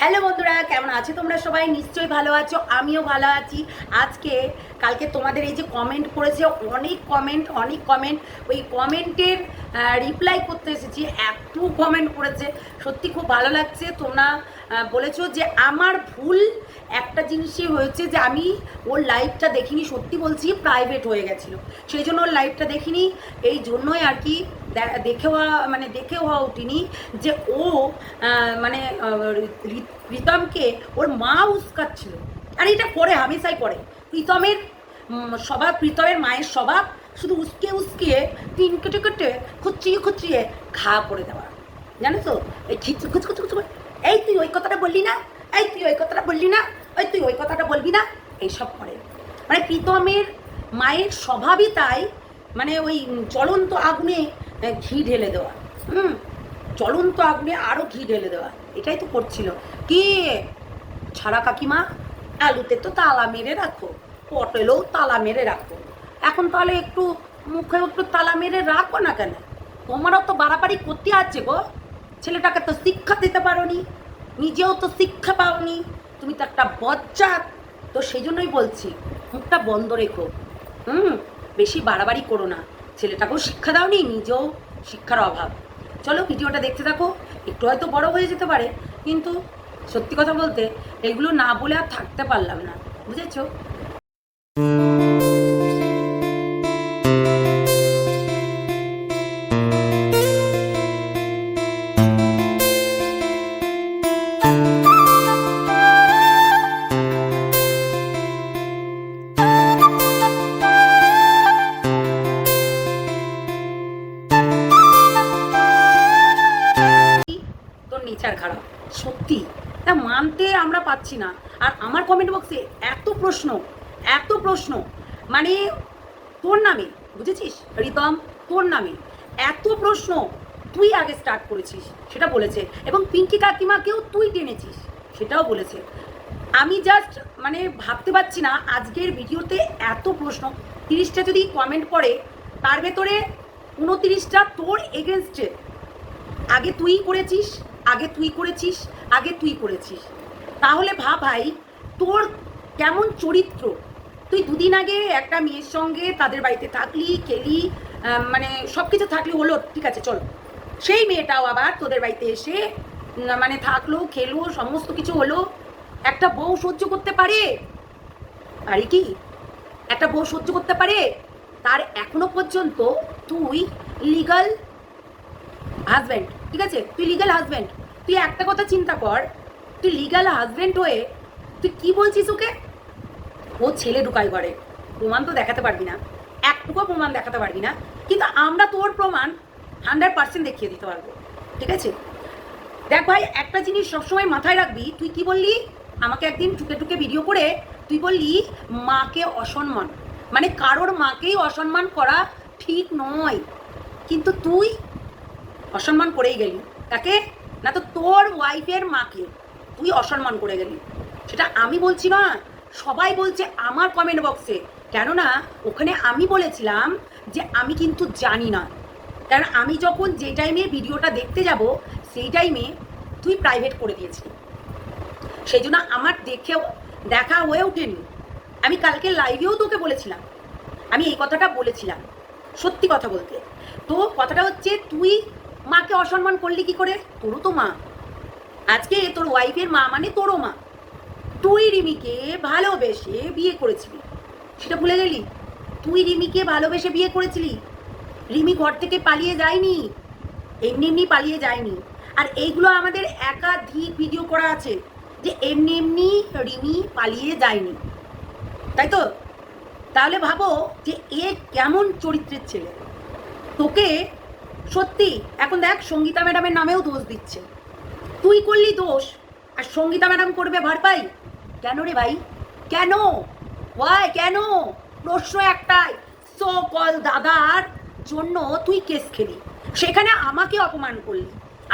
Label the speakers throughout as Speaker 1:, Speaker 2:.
Speaker 1: Hello বন্ধুরা, কেমন আছো তোমরা সবাই? নিশ্চয়ই ভালো আছো, আমিও ভালো আছি। আজকে, কালকে তোমাদের এই যে কমেন্ট করেছে, অনেক কমেন্ট অনেক কমেন্ট ওই কমেন্টের রিপ্লাই করতে এসেছি এত কমেন্ট করেছে। সত্যি খুব ভালো লাগছে। তোমরা বলেছ যে আমার ভুল একটা জিনিসই হয়েছে যে আমি ওর লাইভটা দেখিনি, সত্যি বলছি প্রাইভেট হয়ে গেছিল। সেই জন্য ওর লাইভটা দেখিনি। এই জন্যই আর কি দেখে হওয়া মানে দেখে হওয়া উঠিনি যে ও মানে প্রীতমকে ওর মা উস্কাচ্ছিল। আর এটা করে হামেশাই করে প্রীতমের স্বভাব, প্রীতমের মায়ের স্বভাব, শুধু উস্কে উস্কিয়ে তিন কেটে কেটে খুচিয়ে খুচিয়ে ঘা করে দেওয়া। জানো তো? এই খিচ খুচ খুচ খুচ এই তুই ওই কথাটা বললি না? এই তুই ওই কথাটা বললি না? ওই তুই ওই কথাটা বলবি না? এইসব করে। মানে প্রীতমের মায়ের স্বভাবই তাই। মানে ওই জ্বলন্ত আগুনে ঘি ঢেলে দেওয়া। হুম জ্বলন্ত আগুনে আরও ঘি ঢেলে দেওয়া। এটাই তো করছিল। কি? ছাড়া কাকিমা, আলুতে তো তালা মেরে রাখো। পটলেও তালা মেরে রাখো। এখন তাহলে একটু মুখে একটু তালা মেরে রাখো না কেন? তোমারও তো বাড়াবাড়ি করতে আছে গো। ছেলেটাকে তো শিক্ষা দিতে পারোনি। নিজেও তো শিক্ষা পাওনি। তুমি তো একটা বজ্জাত। তো সেই জন্যই বলছি, মুখটা বন্ধ রেখো। হুম, বেশি বাড়াবাড়ি করো না। ছেলেটাকেও শিক্ষা দাওনি, নিজেও শিক্ষার অভাব। চলো ভিডিওটা দেখতে থাকো, একটু হয়তো বড় হয়ে যেতে পারে, কিন্তু সত্যি কথা বলতে, এগুলো না বলে আর থাকতে পারলাম না, বুঝেছ? পাচ্ছি না। আর আমার কমেন্ট বক্সে এত প্রশ্ন এত প্রশ্ন। মানে তোর নামে, বুঝেছিস? রিতম, তোর নামে এত প্রশ্ন তুই আগে স্টার্ট করেছিস, সেটা বলেছে। এবং পিঙ্কি কাকিমাকেও তুই টেনেছিস, সেটাও বলেছে। আমি জাস্ট মানে ভাবতে পারছি না আজকের ভিডিওতে এত প্রশ্ন। তিরিশটা যদি কমেন্ট করে তার ভেতরে উনতিরিশটা তোর এগেনস্টে আগে তুই করেছিস, আগে তুই করেছিস, আগে তুই করেছিস। তাহলে ভাব ভাই, তোর কেমন চরিত্র? তুই দুদিন আগে একটা মেয়ের সঙ্গে তাদের বাড়িতে থাকলি, খেলি মানে সব কিছু থাকলে হলো, ঠিক আছে, চলো। সেই মেয়েটাও আবার তোদের বাড়িতে এসে মানে থাকল, খেলো, সমস্ত কিছু হলো। একটা বউ সহ্য করতে পারে? পারে কি? একটা বউ সহ্য করতে পারে? তার এখনও পর্যন্ত তুই লিগাল হাজব্যান্ড ঠিক আছে? তুই লিগাল হাজব্যান্ড তুই একটা কথা চিন্তা কর তুই লিগাল হাজব্যান্ড হয়ে তুই কি বলছিস ওকে? ও ছেলে ঢুকাই ঘরে। প্রমাণ তো দেখাতে পারবি না। একটুকু প্রমাণ দেখাতে পারবি না। কিন্তু আমরা তোর প্রমাণ হান্ড্রেড পার্সেন্ট দেখিয়ে দিতে পারব। ঠিক আছে? দেখ ভাই, একটা জিনিস সবসময় মাথায় রাখবি। তুই কি বললি? আমাকে একদিন টুকে টুকে ভিডিও করে তুই বললি, মাকে অসম্মান। মানে কারোর মাকেই অসম্মান করা ঠিক নয়। কিন্তু তুই অসম্মান করেই গেলি। তাকে? না তো তোর ওয়াইফের মাকে। তুই অসম্মান করে গেলি। সেটা আমি বলছি না, সবাই বলছে আমার কমেন্ট বক্সে কেননা, ওখানে আমি বলেছিলাম যে আমি কিন্তু জানি না। কারণ আমি যখন যে টাইমে ভিডিওটা দেখতে যাব, সেই টাইমে তুই প্রাইভেট করে দিয়েছিলি। সেই জন্য আমার দেখেও, দেখা হয়ে ওঠেনি। আমি কালকে লাইভেও তোকে বলেছিলাম। আমি এই কথাটা বলেছিলাম, সত্যি কথা বলতে। তো কথাটা হচ্ছে, তুই মাকে অসম্মান করলি কি করে? তোরও তো মা। আজকে তোর ওয়াইফের মা মানে তোরও মা। তুই রিমিকে ভালোবেসে বিয়ে করেছিলি। সেটা ভুলে গেলি? তুই রিমিকে ভালোবেসে বিয়ে করেছিলি? রিমি ঘর থেকে পালিয়ে যায়নি? এমনি এমনি পালিয়ে যায়নি। আর এইগুলো আমাদের একাধিক ভিডিও করা আছে যে এমনি এমনি রিমি পালিয়ে যায়নি। তাই তো? তাহলে ভাবো যে এ কেমন চরিত্রের ছেলে। তোকে সত্যি, এখন দেখ সঙ্গীতা ম্যাডামের নামেও দোষ দিচ্ছে। তুই করলি দোষ। আর সঙ্গীতা ম্যাডাম করবে ভরপাই কেন রে ভাই? কেন? ওয়াই কেন? প্রশ্ন একটাই। সো কল দাদার জন্য তুই কেস খেলি। সেখানে আমাকে অপমান করলি,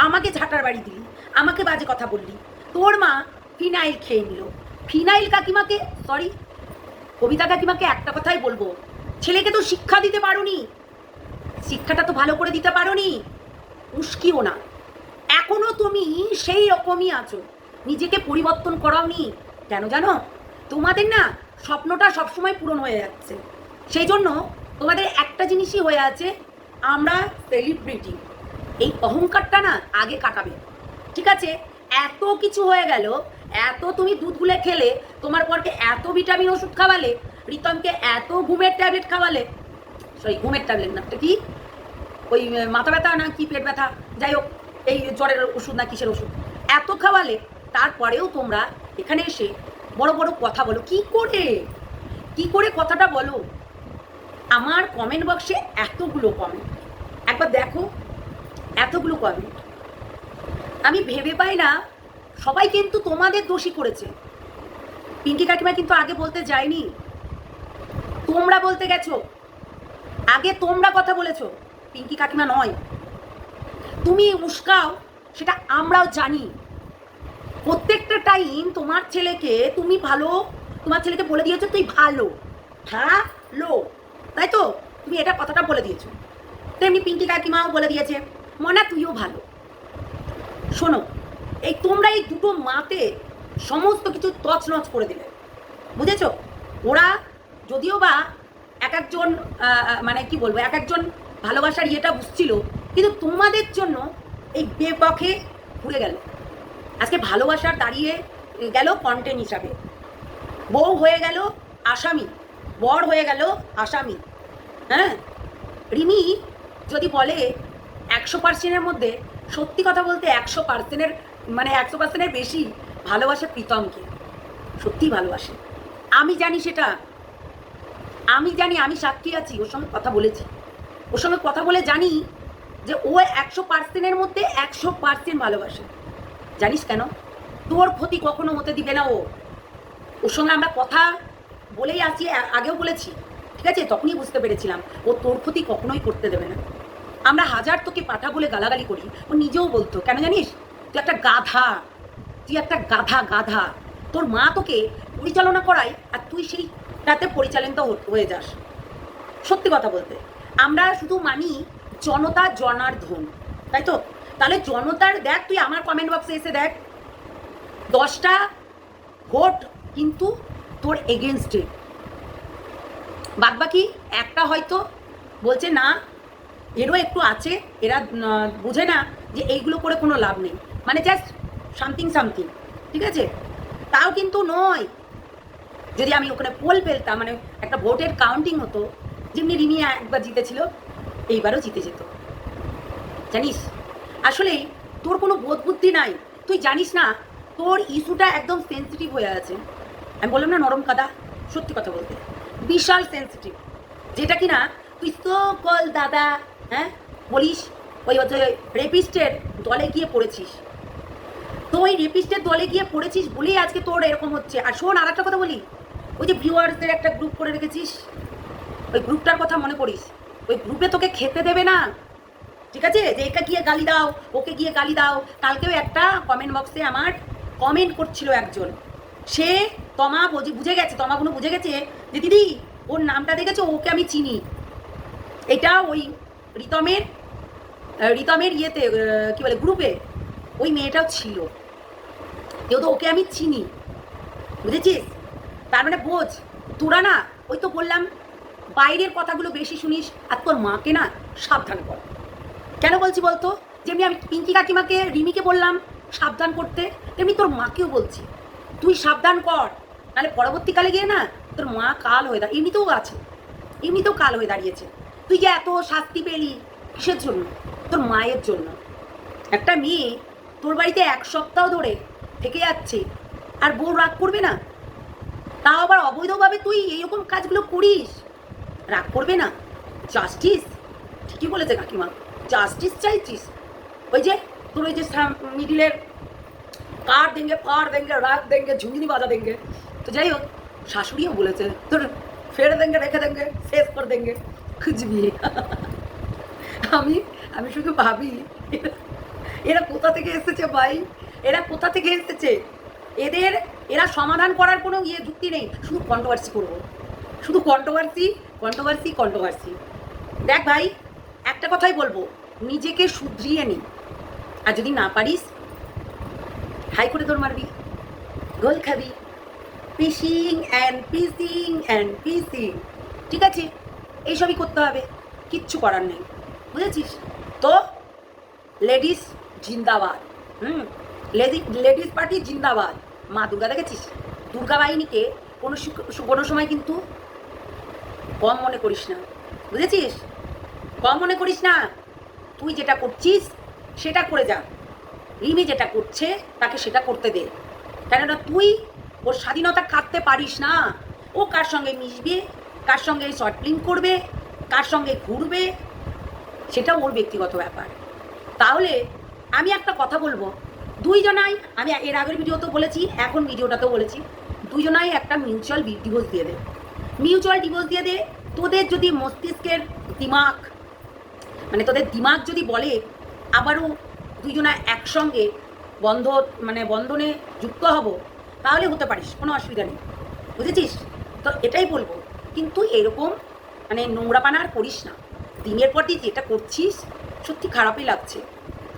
Speaker 1: আমাকে ঝাঁটার বাড়ি দিলি, আমাকে বাজে কথা বললি। তোর মা ফিনাইল খেয়ে নিল। ফিনাইল কাকিমাকে সরি কবিতা কাকিমাকে একটা কথাই বলব, ছেলেকে তো শিক্ষা দিতে পারোনি। শিক্ষাটা তো ভালো করে দিতে পারোনি। উস্কিও না। এখনও তুমি সেই রকমই আছো। নিজেকে পরিবর্তন করাওনি। কেন জানো? তোমাদের না স্বপ্নটা সবসময় পূরণ হয়ে যাচ্ছে। সেই জন্য তোমাদের একটা জিনিসই হয়ে আছে, আমরা সেলিব্রিটি এই অহংকারটা না আগে কাটাবে। ঠিক আছে? এত কিছু হয়ে গেল, এত তুমি দুধ গুলে খেলে, তোমার পরকে এত ভিটামিন ওষুধ খাওয়ালে প্রীতমকে এত ঘুমের ট্যাবলেট খাওয়ালে। সরি, ঘুমের ট্যাবলেট না কি? ওই, মাথা ব্যথা না কি পেট ব্যথা? যাই হোক এই জ্বরের ওষুধ না কিসের ওষুধ? এত খাওয়ালে তারপরেও তোমরা এখানে এসে বড় বড় কথা বলো। কি করে? কি করে কথাটা বলো? আমার কমেন্ট বক্সে এতগুলো কমেন্ট একবার দেখো, এতগুলো কমেন্ট আমি ভেবে পাই না, সবাই কিন্তু তোমাদের দোষী করেছে। পিঙ্কি কাকিমা কিন্তু আগে বলতে যায়নি। তোমরা বলতে গেছো। আগে তোমরা কথা বলেছ। পিঙ্কি কাকিমা নয়। তুমি উস্কাও সেটা আমরাও জানি। প্রত্যেকটা টাইম তোমার ছেলেকে তুমি ভালো, তোমার ছেলেকে বলে দিয়েছ, তুই ভালো ভালো, তাই তো? তুমি এটা কথাটা বলে দিয়েছ। তেমনি পিঙ্কি কাকিমাও বলে দিয়েছে, মনা তুইও ভালো। শোনো, এই তোমরা এই দুটো মাতে সমস্ত কিছু তছনছ করে দিলে। বুঝেছ? ওরা যদিও বা এক একজন মানে কি বলব, এক একজন ভালোবাসার ইয়েটা বুঝছিল কিন্তু তোমাদের জন্য এই বেপথে ঘুরে গেল। আজকে ভালোবাসার দাঁড়িয়ে গেল কন্টেন্ট হিসাবে। বউ হয়ে গেল আসামি, বর হয়ে গেল আসামি হ্যাঁ? রিমি যদি বলে একশো পার্সেন্টের মধ্যে, সত্যি কথা বলতে একশো পার্সেন্টের মানে একশো পার্সেন্টের বেশি ভালোবাসে প্রীতমকে। সত্যি ভালোবাসে। আমি জানি সেটা। আমি জানি, আমি সাক্ষী আছি, ওর সঙ্গে কথা বলেছি। ওর সঙ্গে কথা বলে জানি যে ও একশো পার্সেন্টের মধ্যে একশো পার্সেন্ট ভালোবাসে। জানিস কেন? তোর ক্ষতি কখনো হতে দিবে না ও। ওর সঙ্গে আমরা কথা বলেই আসি আগেও বলেছি, ঠিক আছে? তখনই বুঝতে পেরেছিলাম, ও তোর ক্ষতি কখনোই করতে দেবে না। আমরা হাজার তোকে পাঠা বলে গালাগালি করি, ও নিজেও বলতো, কেন জানিস? তুই একটা গাধা, তুই একটা গাধা গাধা। তোর মা তোকে পরিচালনা করায় আর তুই সেইটাতে পরিচালিত হয়ে যাস। সত্যি কথা বলতে, আমরা শুধু মানি জনতা জনার্ধন তাই তো? তাহলে জনতার দেখ, তুই আমার কমেন্ট বক্সে এসে দেখ। দশটা ভোট কিন্তু তোর এগেনস্টে বাদ বাকি একটা হয়তো বলছে, না, এরও একটু আছে, এরা বুঝে না যে এইগুলো করে কোনো লাভ নেই। মানে জাস্ট সামথিং সামথিং ঠিক আছে? তাও কিন্তু নয়। যদি আমি ওখানে পোল ফেলতাম মানে একটা ভোটের কাউন্টিং হতো, যেমনি রিমি একবার জিতেছিল এইবারও জিতে যেত। জানিস? আসলে তোর কোনো বোধ বুদ্ধি নাই। তুই জানিস না, তোর ইস্যুটা একদম সেন্সিটিভ হয়ে আছে। আমি বললাম না নরম কাদা? সত্যি কথা বলতে। বিশাল সেন্সিটিভ যেটা কি না তুই তো কল দাদা হ্যাঁ? বলিস, ওই হচ্ছে রেপিস্টের দলে গিয়ে পড়েছিস। তো ওই রেপিস্টের দলে গিয়ে পড়েছিস বলেই আজকে তোর এরকম হচ্ছে। আর শোন আর একটা কথা বলি। ওই যে ভিউয়ার্সদের একটা গ্রুপ করে রেখেছিস। ওই গ্রুপটার কথা মনে করিস ওই গ্রুপে তোকে খেতে দেবে না। ঠিক আছে? যে একে গিয়ে গালি দাও, ওকে গিয়ে গালি দাও। কালকেও একটা কমেন্ট বক্সে আমার কমেন্ট করছিল একজন। সে তমা বুঝে গেছে, তমা কোনো বুঝে গেছে যে, দিদি, ওর নামটা দেখেছ? ওকে আমি চিনি। এটা ওই রিতমের রিতমের ইয়েতে কি বলে, গ্রুপে ওই মেয়েটাও ছিল। যেহেতু ওকে আমি চিনি। বুঝেছিস? তার মানে বোঝ। তোরা না, ওই তো বললাম বাইরের কথাগুলো বেশি শুনিস আর তোর মাকে না সাবধান কর। কেন বলছি বলতো? যেমনি আমি পিঙ্কি কাকিমাকে, রিমিকে বললাম সাবধান করতে, তেমনি তোর মাকেও বলছি। তুই সাবধান কর, নাহলে পরবর্তীকালে গিয়ে না তোর মা কাল হয়ে দাঁড়িয়ে, এমনিতেও আছে, এমনিতেও কাল হয়ে দাঁড়িয়েছে। তুই যে এত শাস্তি পেলি কিসের জন্য? তোর মায়ের জন্য। একটা মেয়ে তোর বাড়িতে এক সপ্তাহ ধরে থেকে যাচ্ছে, আর বউ রাগ করবে না? তাও আবার অবৈধভাবে তুই এইরকম কাজগুলো করিস? রাগ করবে না। জাস্টিস ঠিকই বলেছে কাকিমা। জাস্টিস চাইছিস? ওই যে, তোর ওই যে মিডিলের কার দেঙ্গে, ফার দেঙ্গে, রাগ দেঙ্গে ঝুঁঝুনি বাজা দেঙ্গে। তো যাই হোক, শাশুড়িও বলেছে, তোর ফেরে দেঙ্গে, রেখে দেঙ্গে, শেষ করে দেঙ্গে। খুঁজবি? আমি আমি শুধু ভাবি, এরা কোথা থেকে এসেছে ভাই? এরা কোথা থেকে এসেছে? এদের, এরা সমাধান করার কোনো ইয়ে যুক্তি নেই। শুধু কন্ট্রোভার্সি করব। শুধু কন্ট্রোভার্সি কন্ট্রোভার্সি কন্ট্রোভার্সি দেখ ভাই, একটা কথাই বলব, নিজেকে শুধরিয়ে নি। আর যদি না পারিস, হাই করে তোর মারবি, গোল খাবি। পিসিং অ্যান্ড পিসিং অ্যান্ড পিসিং ঠিক আছে? এইসবই করতে হবে, কিচ্ছু করার নেই। বুঝেছিস? তো লেডিস জিন্দাবাদ। হুম? লেডি লেডিস পার্টি জিন্দাবাদ। মা দুর্গা দেখেছিস? দুর্গা বাহিনীকে কোনো কোনো সময় কিন্তু কম মনে করিস না। বুঝেছিস? কম মনে করিস না। তুই যেটা করছিস, সেটা করে যা। রিমি যেটা করছে, তাকে সেটা করতে দে। কেননা তুই ওর স্বাধীনতা কাটতে পারিস না। ও কার সঙ্গে মিশবে, কার সঙ্গে শর্ট ফিল্ম করবে, কার সঙ্গে ঘুরবে সেটা ওর ব্যক্তিগত ব্যাপার। তাহলে আমি একটা কথা বলব। দুইজনাই, আমি এর আগের ভিডিওতেও বলেছি, এখন ভিডিওটাতেও বলেছি, দুইজনাই একটা মিউচুয়াল ডিভোর্স দিয়ে দে। মিউচুয়াল ডিভোর্স দিয়ে দে। তোদের যদি মস্তিষ্কের দিমাগ মানে তোদের দিমাগ যদি বলে, আবারও দুইজনা একসঙ্গে বন্ধ মানে বন্ধনে যুক্ত হব, তাহলে হতে পারিস, কোনো অসুবিধা নেই। বুঝেছিস? তো এটাই বলব। কিন্তু এরকম মানে নোংরাপানা আর করিস না। দিনের পর দিন যেটা করছিস, সত্যি খারাপই লাগছে।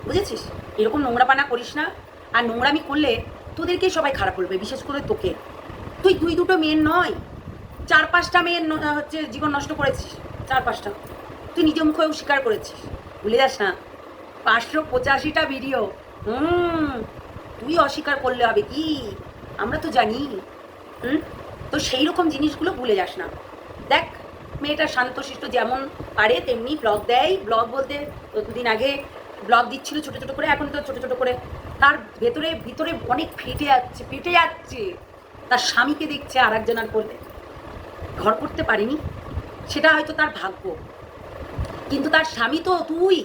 Speaker 1: বুঝেছিস? এরকম নোংরাপানা করিস না। আর নোংরামি করলে তোদেরকে সবাই খারাপ বলবে, বিশেষ করে তোকে। তুই দুই দুটো মেয়ের নয়। চার পাঁচটা মেয়ের হচ্ছে জীবন নষ্ট করেছিস চার পাঁচটা তুই নিজে মুখেও স্বীকার করেছিস। ভুলে যাস না। পাঁচশো পঁচাশিটা ভিডিও হুম, তুই অস্বীকার করলে হবে কি? আমরা তো জানি। হুম? তো সেই রকম জিনিসগুলো ভুলে যাস না। দেখ, মেয়েটা শান্তশিষ্ট যেমন পারে, তেমনি ব্লগ দেয়। ব্লগ বলতে দুদিন আগে ব্লগ দিচ্ছিল ছোটো ছোটো করে, এখন তো ছোটো ছোটো করে। তার ভেতরে, ভিতরে অনেক ফেটে যাচ্ছে ফেটে যাচ্ছে। তার স্বামীকে দেখছে আর একজনার করলে ঘর করতে পারিনি, সেটা হয়তো তার ভাগ্য। কিন্তু তার স্বামী তো তুই,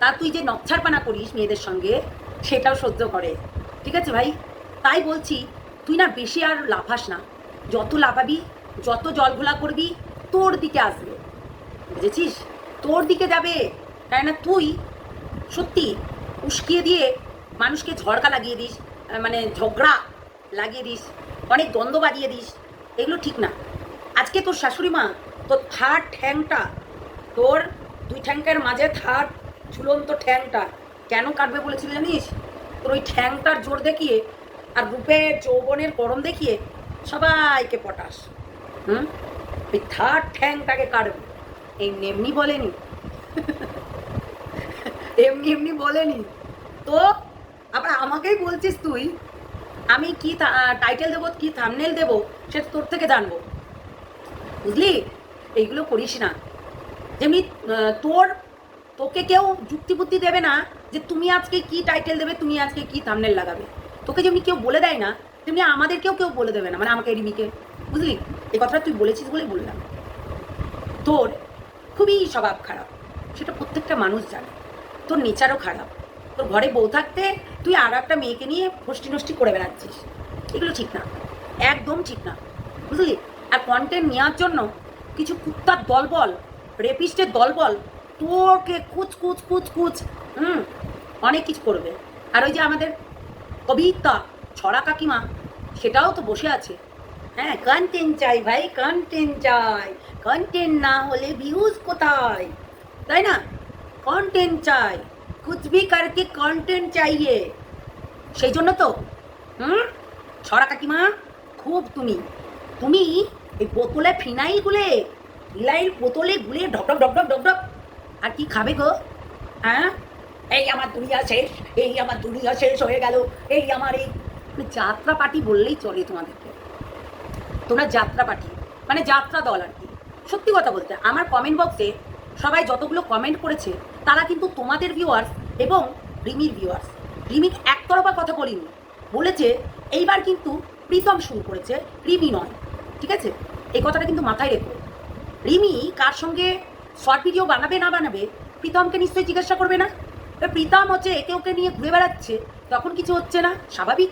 Speaker 1: তা তুই যে নকছারপানা করিস মেয়েদের সঙ্গে, সেটাও সহ্য করে। ঠিক আছে ভাই? তাই বলছি, তুই না বেশি আর লাফাস না। যত লাফাবি, যত জল ঘোলা করবি, তোর দিকে আসবে। বুঝেছিস? তোর দিকে যাবে। তাই না তুই সত্যি উস্কিয়ে দিয়ে মানুষকে ঝড়কা লাগিয়ে দিস মানে ঝগড়া লাগিয়ে দিস, অনেক দ্বন্দ্ব বাড়িয়ে দিস, এগুলো ঠিক না। আজকে তোর শাশুড়ি মা, তোর থার্ড ঠ্যাংটা, তোর দুই ঠ্যাঙ্কের মাঝে থার্ড ঝুলন্ত ঠ্যাংটা কেন কাটবে বলেছিল জানিস? তোর ওই ঠ্যাংটার জোর দেখিয়ে আর রূপের যৌবনের গরম দেখিয়ে সবাইকে পটাস। হুম? ওই থার্ড ঠ্যাংটাকে কাটবে। এমনি এমনি বলেনি। এমনি এমনি বলেনি। তো আবার আমাকেই বলছিস তুই, আমি কি টাইটেল দেবো, কি থামনেল দেবো, সেটা তোর থেকে জানব। বুঝলি? এইগুলো করিস না। যেমনি তোর, তোকে কেউ যুক্তি বুদ্ধি দেবে না যে তুমি আজকে কি টাইটেল দেবে, তুমি আজকে কি থামনেল লাগাবে। তোকে যেমনি কেউ বলে দেয় না, তেমনি আমাদেরকেও কেউ বলে দেবে না মানে আমাকে রিমিকে। বুঝলি? এই কথাটা তুই বলেছিস বলেই বললাম। তোর খুবই স্বভাব খারাপ, সেটা প্রত্যেকটা মানুষ জানে। তোর নেচারও খারাপ। তোর ঘরে বউ থাকতে তুই আর একটা মেয়েকে নিয়ে ফষ্টি নষ্টি করে বেড়াচ্ছিস। এগুলো ঠিক না। একদম ঠিক না। বুঝলি? আর কন্টেন্ট নেওয়ার জন্য কিছু কুত্তার দলবল রেপিস্টের দলবল, তোকে কুচ কুচ কুচ কুচ, হুম, অনেক কিছু করবে। আর ওই যে আমাদের কবিতা, ছড়া কাকিমা, সেটাও তো বসে আছে। হ্যাঁ কন্টেন্ট চাই ভাই কন্টেন্ট চাই। কন্টেন্ট না হলে ভিউজ কোথায়? তাই না? কন্টেন্ট চাই। কুছ ভি করকে কন্টেন্ট চাইয়ে। সেই জন্য তো, হুম, ছড়া কাকিমা, খুব তুমি। তুমি এই বোতলে ফিনাইল গুলে ফিনাইল বোতলে গুলে ঢক ঢক ঢক ঢক ঢক আর কি খাবে গো? হ্যাঁ? এই আমার দুনিয়া শেষ, এই আমার দুনিয়া শেষ হয়ে গেল, এই আমার এই মানে যাত্রা পার্টি বললেই চলে তোমাদেরকে। তোমরা যাত্রা পার্টি মানে যাত্রা দল আর কি। সত্যি কথা বলতে, আমার কমেন্ট বক্সে সবাই যতগুলো কমেন্ট করেছে, তারা কিন্তু তোমাদের ভিউয়ার্স এবং রিমির ভিউয়ার্স রিমির একতরফা কথা বলিনি, বলেছে, এইবার কিন্তু প্রীতম শুরু করেছে, রিমি নয়। ঠিক আছে? এই কথাটা কিন্তু মাথায় রেখো। রিমি কার সঙ্গে শর্ট ভিডিও বানাবে না বানাবে, প্রীতমকে নিশ্চয়ই জিজ্ঞাসা করবে না? প্রীতম হচ্ছে একে ওকে নিয়ে ঘুরে বেড়াচ্ছে, তখন কিছু হচ্ছে না? স্বাভাবিক।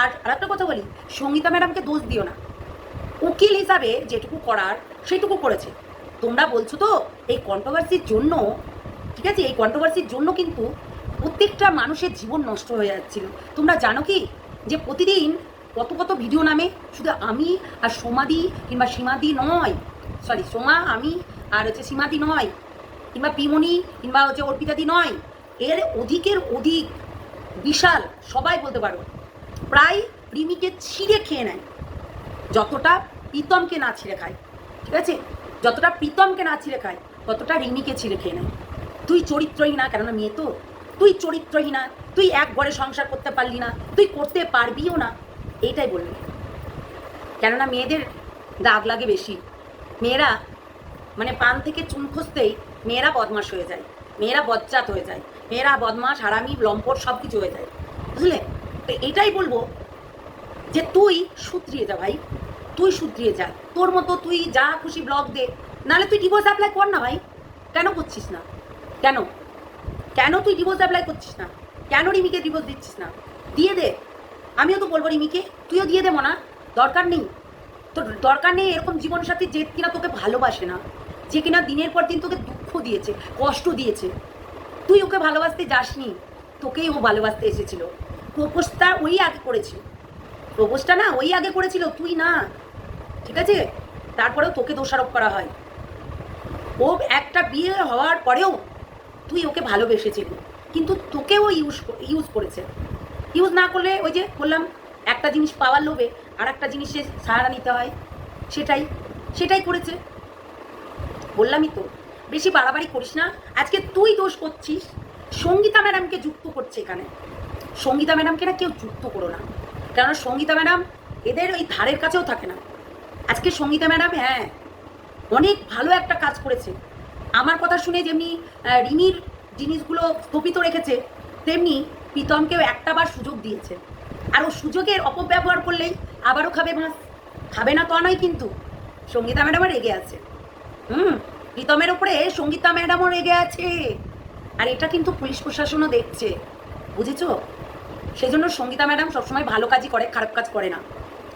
Speaker 1: আর আরেকটা কথা বলি, সঙ্গীতা ম্যাডামকে দোষ দিও না। উকিল হিসাবে যেটুকু করার সেটুকু করেছে। তোমরা বলছো তো, এই কন্ট্রোভার্সির জন্য, ঠিক আছে? এই কন্ট্রোভার্সির জন্য কিন্তু প্রত্যেকটা মানুষের জীবন নষ্ট হয়ে যাচ্ছিল। তোমরা জানো কি? যে প্রতিদিন কত কত ভিডিও নামে শুধু আমি আর সোমাদি কিংবা সীমাদি নয়। সরি সোমা, আমি আর হচ্ছে সীমাদি নয়। কিংবা পিমনি কিংবা হচ্ছে অর্পিতাদি নয়। এর অধিকের অধিক বিশাল সবাই বলতে পারো। প্রায় রিমিকে ছিঁড়ে খেয়ে নেয়। যতটা প্রীতমকে না ছিঁড়ে খায়, ঠিক আছে? যতটা প্রীতমকে না ছিঁড়ে খায়, ততটা রিমিকে ছিঁড়ে খেয়ে নেয়। তুই চরিত্রহীনা কেননা মেয়ে তো। তুই চরিত্রহীনা তুই এক ঘরে সংসার করতে পারলি না। তুই করতে পারবিও না। এইটাই বলবি। কেননা মেয়েদের দাগ লাগে বেশি। মেয়েরা মানে পান থেকে চুন খসতেই মেয়েরা বদমাস হয়ে যায়। মেয়েরা বজ্জাত হয়ে যায়। মেয়েরা বদমাস হারামি, লম্পট সব কিছু হয়ে যায়। বুঝলে? তো এটাই বলব যে তুই শুধরিয়ে যা ভাই। তুই শুধরিয়ে যা। তোর মতো তুই যা খুশি ব্লগ দে। নাহলে তুই ডিভোর্স অ্যাপ্লাই কর না ভাই। কেন করছিস না? কেন? কেন তুই ডিভোর্স অ্যাপ্লাই করছিস না? কেন রিমিকে ডিভোর্স দিচ্ছিস না? দিয়ে দে। আমিও তো বলব রিমিকে, তুইও দিয়ে দেবো না দরকার নেই। তোর দরকার নেই এরকম জীবনসাথী যে কিনা তোকে ভালোবাসে না, যে কিনা দিনের পর দিন তোকে দুঃখ দিয়েছে, কষ্ট দিয়েছে। তুই ওকে ভালোবাসতে যাসনি, তোকেই ও ভালোবাসতে এসেছিল। প্রপোজটা ওই আগে করেছিল। প্রপোজটা না ওই আগে করেছিল, তুই না। ঠিক আছে? তারপরেও তোকে দোষারোপ করা হয়। ও একটা বিয়ে হওয়ার পরেও তুই ওকে ভালোবেসেছিলি, কিন্তু তোকেও ইউজ ইউজ করেছে। ইউজ না করলে ওই যে বললাম, একটা জিনিস পাওয়ার লোভে আর একটা জিনিসের সাহারা নিতে হয়, সেটাই সেটাই করেছে। বললামই তো, বেশি বাড়াবাড়ি করিস না। আজকে তুই দোষ করছিস, সঙ্গীতা ম্যাডামকে যুক্ত করছে এখানে। সঙ্গীতা ম্যাডামকে না কেউ যুক্ত করো না। কারণ সঙ্গীতা ম্যাডাম এদের ওই ধারের কাছেও থাকে না। আজকে সঙ্গীতা ম্যাডাম হ্যাঁ অনেক ভালো একটা কাজ করেছে। আমার কথা শুনে যেমনি রিমির জিনিসগুলো স্থপিত রেখেছে, তেমনি প্রীতমকেও একটা বার সুযোগ দিয়েছে। আর ও সুযোগের অপব্যবহার করলেই আবারও খাবে ভাস খাবে না তো নয় কিন্তু সঙ্গীতা ম্যাডামও রেগে আছে। হুম প্রীতমের ওপরে সঙ্গীতা ম্যাডামও রেগে আছে। আর এটা কিন্তু পুলিশ প্রশাসনও দেখছে। বুঝেছ? সেই জন্য সঙ্গীতা ম্যাডাম সবসময় ভালো কাজই করে খারাপ কাজ করে না।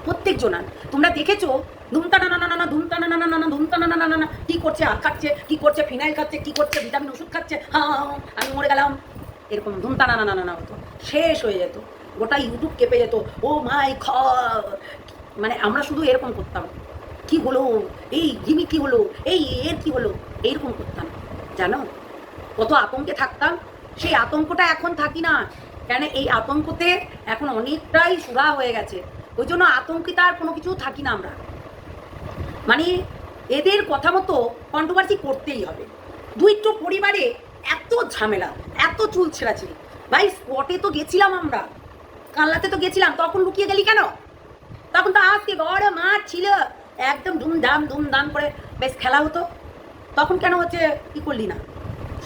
Speaker 1: প্রত্যেক জনার। তোমরা দেখেছ? ধুমতা না না না ধুমতা না না না ধুমতা না না না কি করছে আখ খাচ্ছে কি করছে ফিনাইল খাচ্ছে কি করছে ভিটামিন ওষুধ খাচ্ছে হ্যাঁ, আমি মরে গেলাম। এরকম ধুমতা না না না হতো। শেষ হয়ে যেত। গোটা ইউটিউব কেঁপে যেত, ও মাই খ মানে আমরা শুধু এরকম করতাম। কি হলো? এই জিমি কি হলো? এই এর কি হলো? এইরকম করতাম। জানো? কত আতঙ্কে থাকতাম। সেই আতঙ্কটা এখন থাকি না। কেন এই আতঙ্কতে এখন অনেকটাই সুরা হয়ে গেছে। ওই জন্য আতঙ্কিত আর কোনো কিছু থাকি না আমরা। মানে এদের কথা মতো কন্ট্রোভার্সি করতেই হবে। দুইটো পরিবারে ঝামেলা, এত চুল ছেঁড়াছিলি। ভাই স্পটে তো গেছিলাম আমরা। তো গেছিলাম, তখন লুকিয়ে গেলি কেন? তখন তো আজকে বড় মাঠ ছিল। একদম ধুমধাম ধুমধাম করে বেশ খেলা হতো। তখন কেন হচ্ছে কি করলি না?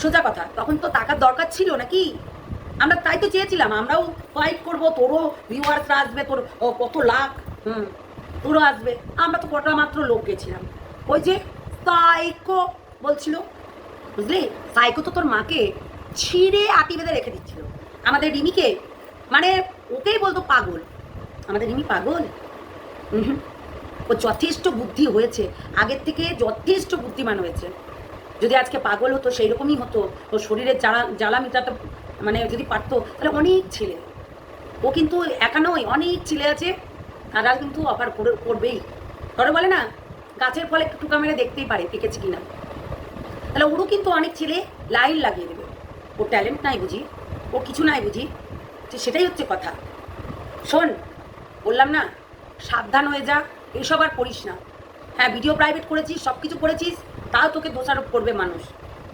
Speaker 1: সোজা কথা, তখন তো টাকার দরকার ছিল নাকি? আমরা তাই তো চেয়েছিলাম, আমরাও ফাইট করব, তোরও ভিউয়ার্সরা আসবে, তোর কত লাখ, হুম, তোরও আসবে। আমরা তো কটা মাত্র লোক গেছিলাম। ওই যে সাইকো বলছিল বুঝলি? সাইকো তো তোর মাকে ছিঁড়ে আটি বেঁধে রেখে দিচ্ছিল। আমাদের রিমিকে মানে ওকেই বলতো পাগল। আমাদের রিমি পাগল। ও যথেষ্ট বুদ্ধি হয়েছে। আগের থেকে যথেষ্ট বুদ্ধিমান হয়েছে। যদি আজকে পাগল হতো সেই রকমই হতো। ও শরীরের জ্বালা জ্বালা মিটাতে মানে যদি পারতো, তাহলে অনেক ছেলে। ও কিন্তু একা নয়, অনেক ছেলে আছে। তারা কিন্তু অফার করে, করবেই। ধরো বলে না, গাছের ফলে টুকা মেরে দেখতেই পারে, পেকেছে কিনা। তাহলে ওরও কিন্তু অনেক ছেলে লাইন লাগিয়ে দেবে। ওর ট্যালেন্ট নাই বুঝি, ওর কিছু নাই বুঝি তো সেটাই হচ্ছে কথা। শোন, বললাম না, সাবধান হয়ে যা, এসব আর করিস না। হ্যাঁ ভিডিও প্রাইভেট করেছিস সব কিছু করেছিস, তাও তোকে দোষারোপ করবে মানুষ।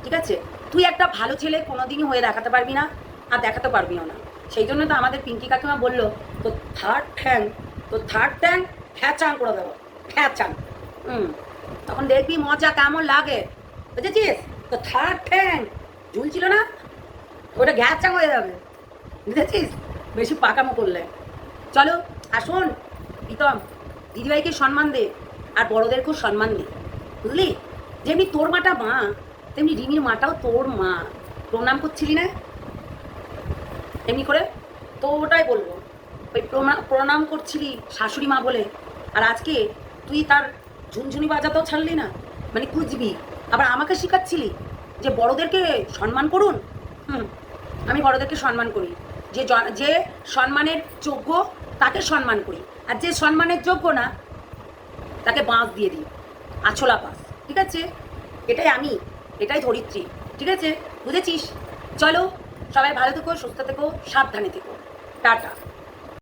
Speaker 1: ঠিক আছে? তুই একটা ভালো ছেলে কোনোদিনই হয়ে দেখাতে পারবি না, আর দেখাতে পারবিও না। সেই জন্য তো আমাদের পিঙ্কি কাকিমা বলল তো থার্ড ট্যাং তো থার্ড ট্যাং খ্যাচাং করে দেবো, খ্যাচাং। হুম, তখন দেখবি মজা কেমন লাগে। বুঝেছিস? তো থার্ড ট্যাং ঝুলছিল না, ওটা ঘ্যাচাং হয়ে যাবে। বুঝেছিস? বেশি পাকামো করলে। চলো আসুন প্রীতম, দিদিভাইকে সম্মান দে, আর বড়োদেরকেও সম্মান দে। বুঝলি? যেমনি তোর মাটা মা, তেমনি রিমির মাটাও তোর মা। প্রণাম করছিলি না? এমনি করে তো ওটাই বলব। ওই প্রণা- প্রণাম করছিলি শাশুড়ি মা বলে। আর আজকে তুই তার ঝুনঝুনি বাজাতেও ছাড়লি না? মানে কুচবি আবার আমাকে শেখাচ্ছিলি যে বড়োদেরকে সম্মান করুন? হুম, আমি বড়োদেরকে সম্মান করি। যে যে সম্মানের যোগ্য, তাকে সম্মান করি। আর যে সম্মানের যোগ্য না, তাকে বাঁশ দিয়ে দিই। আছলা পাস ঠিক আছে? এটাই আমি, এটাই ধরিত্রী, ঠিক আছে? বুঝেছিস? চলো, সবাই ভালো থেকো, সুস্থ থেকো, সাবধানে থেকো। টাটা।